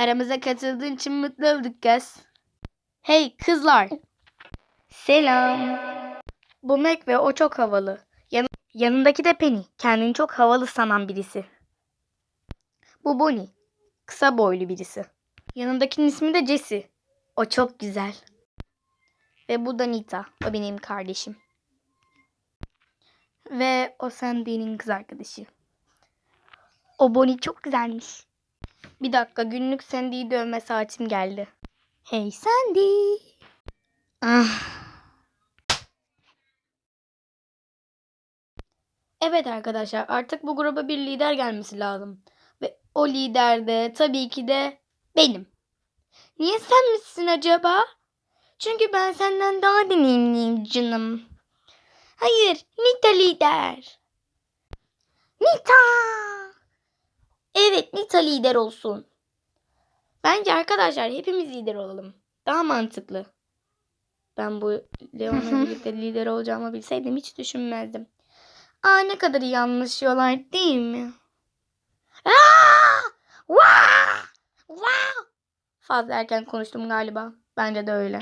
Aramıza katıldığın için mutlu olduk kız. Hey kızlar. Selam. Bu Mac ve o çok havalı. Yan- yanındaki de Penny. Kendini çok havalı sanan birisi. Bu Bonnie. Kısa boylu birisi. Yanındakinin ismi de Jessie. O çok güzel. Ve bu da Nita. O benim kardeşim. Ve o Sandy'nin kız arkadaşı. O Bonnie çok güzelmiş. Bir dakika günlük Sandy'yi dövme saatim geldi. Hey Sandy. Ah. Evet arkadaşlar artık bu gruba bir lider gelmesi lazım. Ve o lider de tabii ki de benim. Niye sen misin acaba? Çünkü ben senden daha deneyimliyim canım. Hayır, Nita lider. Nita! Nita lider olsun. Bence arkadaşlar hepimiz lider olalım. Daha mantıklı. Ben bu Leon'la birlikte lider olacağımı bilseydim hiç düşünmezdim. Aa ne kadar iyi anlaşıyorlar değil mi? Aa! Vaa! Vaa! Fazla erken konuştum galiba. Bence de öyle.